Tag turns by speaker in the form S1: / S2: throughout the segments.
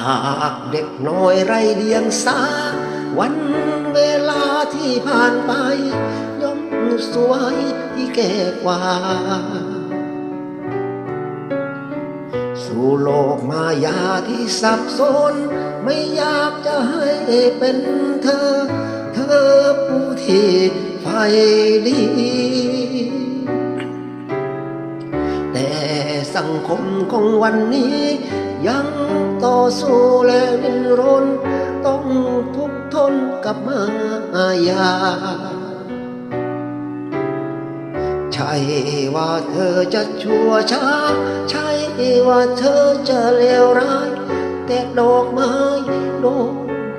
S1: จากเด็กน้อยไรเดียงสา วันเวลาที่ผ่านไป ย่อมสวยที่แก่กว่า สู่โลกมายาที่สับสน ไม่อยากจะให้เป็นเธอ เธอผู้ที่ไฟดีแต่สังคมของวันนี้ ยังต่อสู้และรินรน ต้องทุกขทนกับมายา ใช่ว่าเธอจะชั่วช้า ใช่ว่าเธอจะเลวร้าย แต่ดอกไม้โดน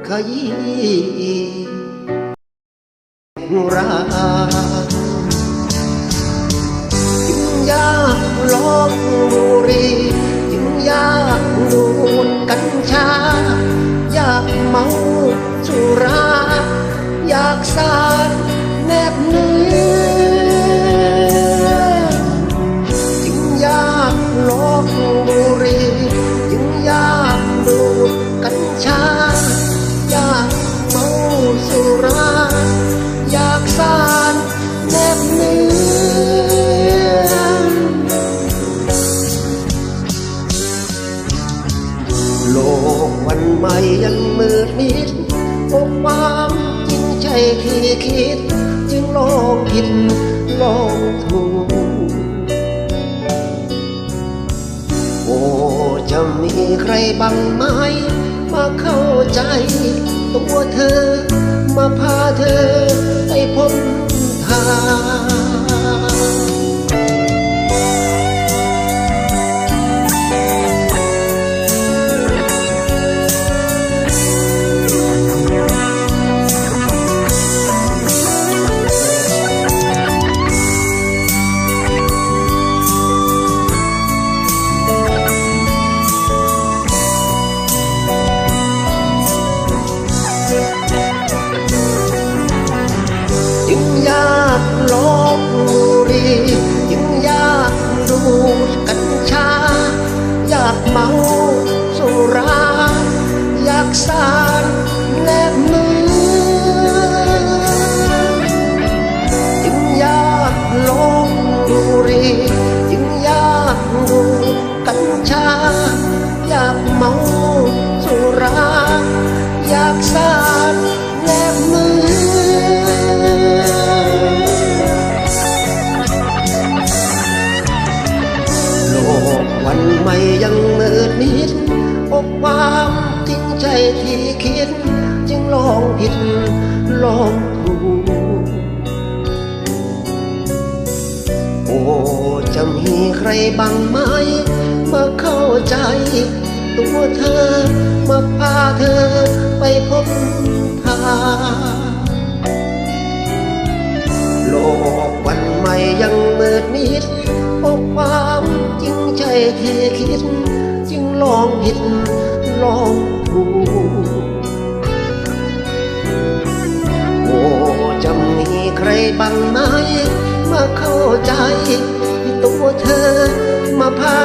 S1: ขยี้ราจึงยากลองบุหรี กสาแนบเนื้อจึงยากลอกบุรีจึงยากดูดกัญชายากเมาสุรา อยากสานแนบเนื้อโลกวันใหม่ยังมืดมิดปกความ ใจที่คิด จึงลองผิดลองถูกโอ้จะมีใครบ้างไหมมาเข้าใจ ตัวเธอ มาพาเธอไปพ้น สานแนบมือจึงอยากลงบุหรีจึงอยากดูกัญชาอยากเมาสุรา คิดจึงลองผิดลองถูกโอ้จะมีใครบ้างไหมมาเข้าใจ ตัวเธอ มาพาเธอไปพบทางโลกวันใหม่ยังมืดมิดปกความจริงใจที่คิด จึงลองผิดลอง บ้างไหมมาเข้าใจ ตัวเธอมาพา